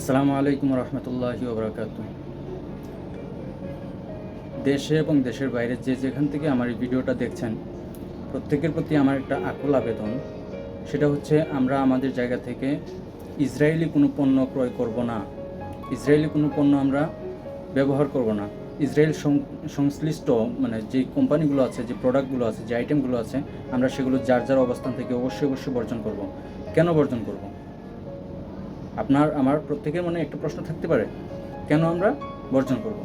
আসসালামু আলাইকুম রহমতুল্লাহি ওবরাকাত দেশে এবং দেশের বাইরে যে যেখান থেকে আমার এই ভিডিওটা দেখছেন, প্রত্যেকের প্রতি আমার একটা আকুল আবেদন। সেটা হচ্ছে আমরা আমাদের জায়গা থেকে ইসরায়েলি কোনো পণ্য ক্রয় করব না। ইসরায়েলি কোনো পণ্য আমরা ব্যবহার করব না। ইসরায়েল সংশ্লিষ্ট মানে যে কোম্পানিগুলো আছে, যে প্রোডাক্টগুলো আছে, যে আইটেমগুলো আছে, আমরা সেগুলো যার যার অবস্থান থেকে অবশ্যই অবশ্যই বর্জন করব। কেন বর্জন করব? আপনার, আমার প্রত্যেকের মনে একটা প্রশ্ন থাকতে পারে, কেন আমরা বর্জন করব?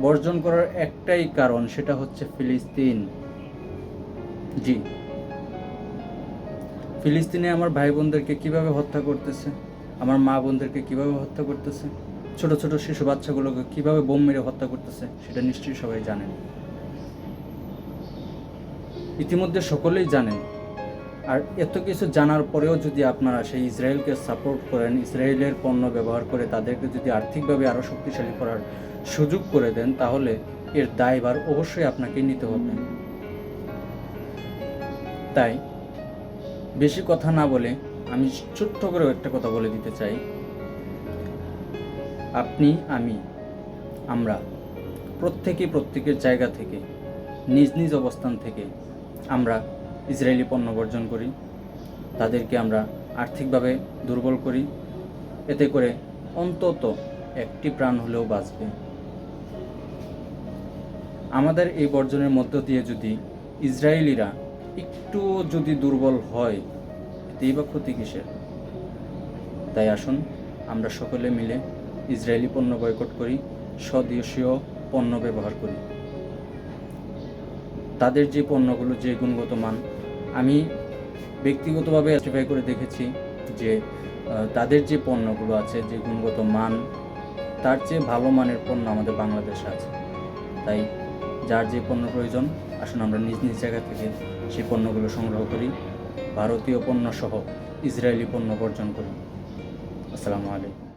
বর্জন করার একটাই কারণ সেটা হচ্ছে ফিলিস্তিন। জি। ফিলিস্তিনে আমার ভাই বোনদেরকে কীভাবে হত্যা করতেছে? আমার মা বোনদেরকে কীভাবে হত্যা করতেছে? ছোট ছোট শিশু বাচ্চাগুলোকে কীভাবে বোম মেরে হত্যা করতেছে, সেটা নিশ্চয়ই সবাই জানেন। ইতিমধ্যে সকলেই জানেন আর এত কিছু জানার পরেও যদি আপনারা সেই ইসরায়েলকে সাপোর্ট করেন, ইসরায়েলের পণ্য ব্যবহার করে তাদেরকে যদি আর্থিকভাবে আরও শক্তিশালী করার সুযোগ করে দেন, তাহলে এর দায়ভার অবশ্যই আপনাকে নিতে হবে। তাই বেশি কথা না বলে আমি ছোট্ট করে একটা কথা বলে দিতে চাই। আপনি, আমি, আমরা প্রত্যেকে প্রত্যেকের জায়গা থেকে, নিজ নিজ অবস্থান থেকে আমরা ইসরায়েলি পণ্য বর্জন করি, তাদেরকে আমরা আর্থিকভাবে দুর্বল করি, এতে করে অন্তত একটি প্রাণ হলেও বাঁচবে। আমাদের এই বর্জনের মধ্য দিয়ে যদি ইসরায়েলিরা একটু যদি দুর্বল হয়, এতেই বা ক্ষতি কিসের? তাই আসুন, আমরা সকলে মিলে ইসরায়েলি পণ্য বয়কট করি, স্বদেশীয় পণ্য ব্যবহার করি। তাদের যে পণ্যগুলো যে গুণগত মান আমি ব্যক্তিগতভাবে সার্টিফাই করে দেখেছি যে তাদের যে পণ্যগুলো আছে, যে গুণগত মান, তার চেয়ে ভালো মানের পণ্য আমাদের বাংলাদেশে আছে। তাই যার যে পণ্য প্রয়োজন, আসুন আমরা নিজ নিজ জায়গা থেকে সেই পণ্যগুলো সংগ্রহ করি, ভারতীয় পণ্য সহ ইসরায়েলি পণ্য বর্জন করি। আসসালামু আলাইকুম।